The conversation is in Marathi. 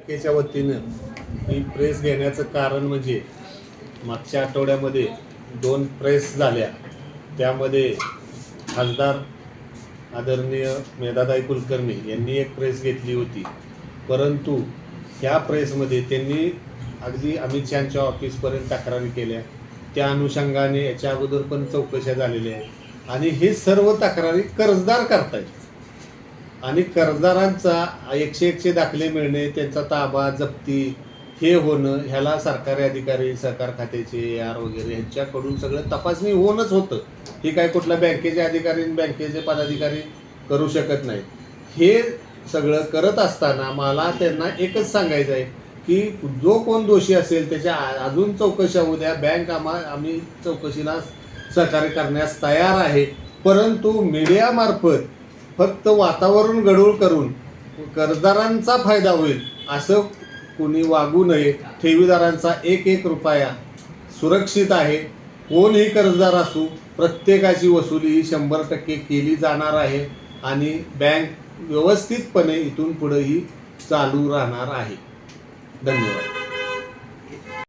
बँकेच्या वतीनं ही प्रेस घेण्याचं कारण म्हणजे मागच्या आठवड्यामध्ये दोन प्रेस झाल्या. त्यामध्ये खासदार आदरणीय मेधाताई कुलकर्णी यांनी एक प्रेस घेतली होती. परंतु ह्या प्रेसमध्ये त्यांनी अगदी अमित शहाच्या ऑफिसपर्यंत तक्रारी केल्या. त्या अनुषंगाने याच्या अगोदर पण चौकशा झालेल्या आहेत. आणि हे सर्व तक्रारी कर्जदार करतायत. आणि कर्जदारांचा एकशे एकशे दाखले मिळणे त्यांचा ताबा जप्ती हे होणं ह्याला सरकारी अधिकारी सहकार खात्याचे आर वगैरे यांच्याकडून सगळं तपासणी होऊनच होतं. हे काय कुठल्या बँकेचे अधिकारी बँकेचे पदाधिकारी करू शकत नाही हे सगळं करत असताना मला त्यांना एकच सांगायचं आहे की जो कोण दोषी असेल त्याच्या आ- अजून चौकशा होऊ द्या. बँक आम्हा आम्ही चौकशीला सहकार्य करण्यास तयार आहे. परंतु मीडियामार्फत फक्त वातावरण गढूळ करून कर्जदारांचा फायदा होईल असं कोणी वागू नये. ठेवीदारांचा एक एक रुपया सुरक्षित आहे. कोणही कर्जदार असू प्रत्येकाची वसुली ही शंभर टक्के केली जाणार आहे आणि बँक व्यवस्थितपणे इथून पुढेही चालू राहणार आहे. धन्यवाद.